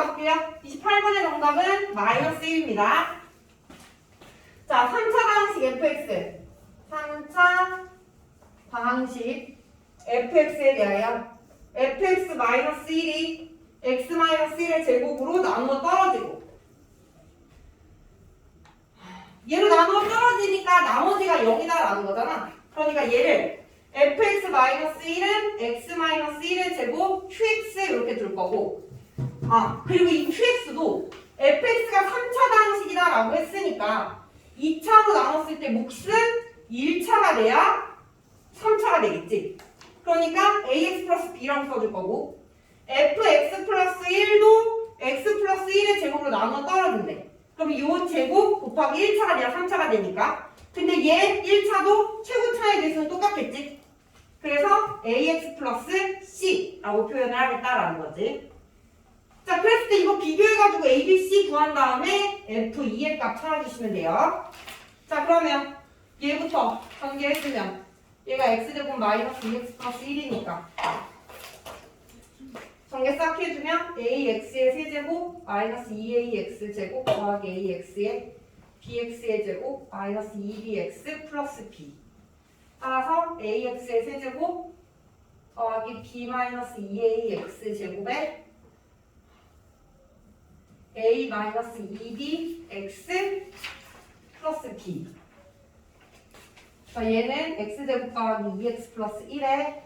가볼게요. 28번의 정답은 마이너스 1입니다. 자, 3차 방식 fx. 3차 방식 fx에 대하여 fx 마이너스 1이 x 마이너스 1의 제곱으로 나누어 떨어지고 얘로 나누어 떨어지니까 나머지가 0이다 라는 거잖아. 그러니까 얘를 fx 마이너스 1은 x 마이너스 1의 제곱 qx 이렇게 둘 거고 아 그리고 이 qx도 fx가 3차 방식이다라고 했으니까 2차로 나눴을 때 몫은 1차가 돼야 3차가 되겠지. 그러니까 ax 플러스 b라고 써줄 거고 fx 플러스 1도 x 플러스 1의 제곱으로 나눠 떨어진대. 그럼 이 제곱 곱하기 1차가 아니라 3차가 되니까 근데 얘 1차도 최고 차의 개수는 똑같겠지? 그래서 ax 플러스 c라고 표현을 하겠다라는 거지. 자, 그랬을 때 이거 비교해가지고 a, b, c 구한 다음에 f2의 값 찾아주시면 돼요. 자, 그러면 얘부터 전개했으면 얘가 x제곱 마이너스 2x 플러스 1이니까 전개 싹 해주면 ax의 세제곱 마이너스 2ax 제곱 더하기 ax의 bx의 제곱 마이너스 2bx 플러스 b 따라서 ax의 세제곱 더하기 b 마이너스 2ax 제곱에 a 마이너스 2bx 플러스 b 자 얘는 x제곱 더하기 2x 플러스 1에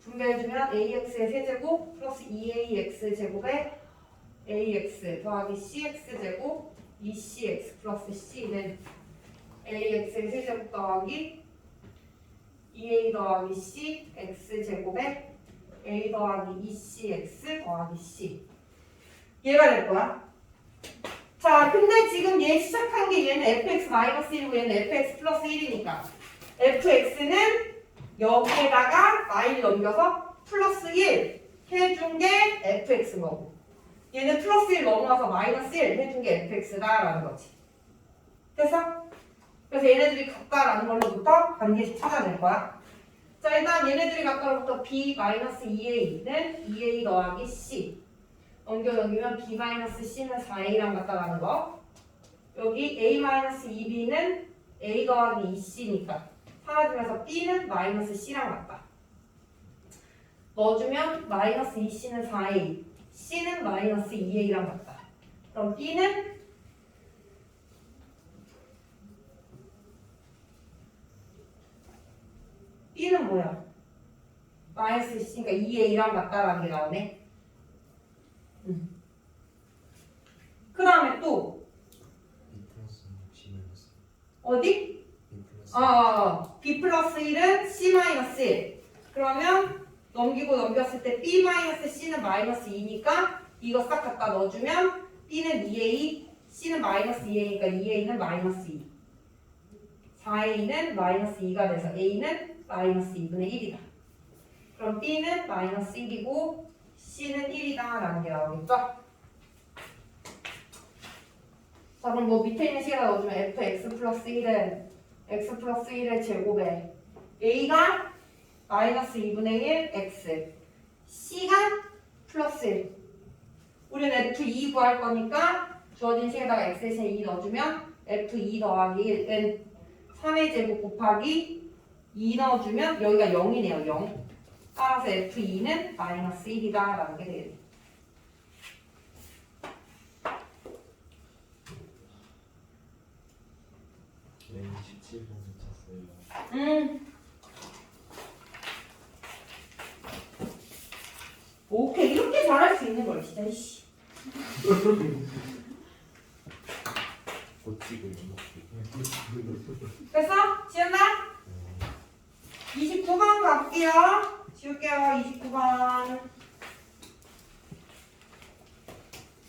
분배해주면 ax의 세제곱 플러스 2ax 제곱에 ax 더하기 cx 제곱 2cx 플러스 c는 ax의 세제곱 더하기 2a 더하기 c x 제곱에 a 더하기 2cx 더하기 c 얘가 될 거야. 자, 근데 지금 얘 시작한 게 얘는 fx 마이너스 1이고 얘는 fx 플러스 1이니까 fx는 여기에다가 마일 넘겨서 플러스 1 해준 게 fx인 거고 얘는 플러스 1 넘어가서 마이너스 1 해준 게 fx다라는 거지. 됐어? 그래서 얘네들이 같다라는 걸로부터 반드시 찾아낼 거야. 자, 일단 얘네들이 같다로부터 b 마이너스 2a는 2a 더하기 c 넘겨 넘기면 b 마이너스 c는 4a랑 같다라는 거. 여기 a 마이너스 2b는 a 더하기 2c니까 사라지면서 b는 마이너스 c랑 같다. 넣어주면 마이너스 2c는 4a, c는 마이너스 2a랑 같다. 그럼 b는 b는 뭐야? 마이너스 c니까 2a랑 같다라는 게 나오네. 그 다음에 또 B 플러스 C 마이너스 어디? B 플러스 어, b 플러스 1은 c 마이너스 1. 그러면 넘기고 넘겼을 때 b 마이너스 c는 마이너스 2니까 이거 싹 갖다 넣어주면 b는 2a, c는 마이너스 2a니까 2a는 마이너스 2. 4a는 마이너스 2가 돼서 a는 마이너스 2분의 1이다. 그럼 b는 마이너스 1이고 c는 1이다 라는 게 나오겠죠? 자 그럼 뭐 밑에 있는 식에다 넣어주면 fx 플러스 1은 x 플러스 1의 제곱에 a가 마이너스 2분의 1 x c가 플러스 1 우리는 f2 구할 거니까 주어진 식에다가 x 대신에 2 넣어주면 f2 더하기 1은 3의 제곱 곱하기 2 넣어주면 여기가 0이네요 0 따라서 f2는 마이너스 1이다 라는 게 되겠네 네 17번 쳤어요 음. 오케이 이렇게 잘할 수 있는 걸 진짜 씨. 고치고 이거 됐어? 지은다? 29번 갈게요. 지울게요. 29번.